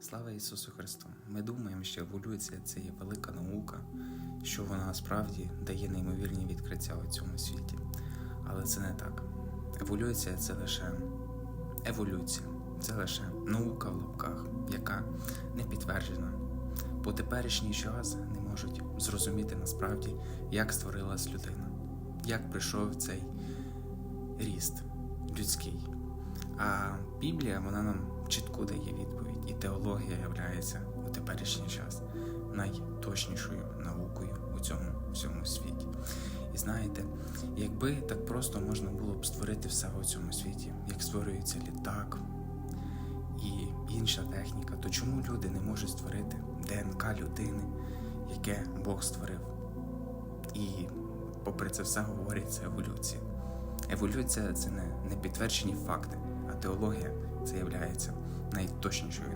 Слава Ісусу Христу! Ми думаємо, що еволюція це є велика наука, що вона справді дає неймовірні відкриття у цьому світі. Але це не так. Еволюція це лише еволюція, це лише наука в лапках, яка не підтверджена. По теперішній час не можуть зрозуміти насправді, як створилась людина, як прийшов цей ріст людський. А Біблія вона нам чітко дає відповідь, і теологія є у теперішній час найточнішою наукою у цьому всьому світі. І знаєте, якби так просто можна було б створити все у цьому світі, як створюється літак і інша техніка, то чому люди не можуть створити ДНК людини, яке Бог створив? І попри це все говориться еволюція. Еволюція це не, не підтверджені факти, а теологія це найточнішою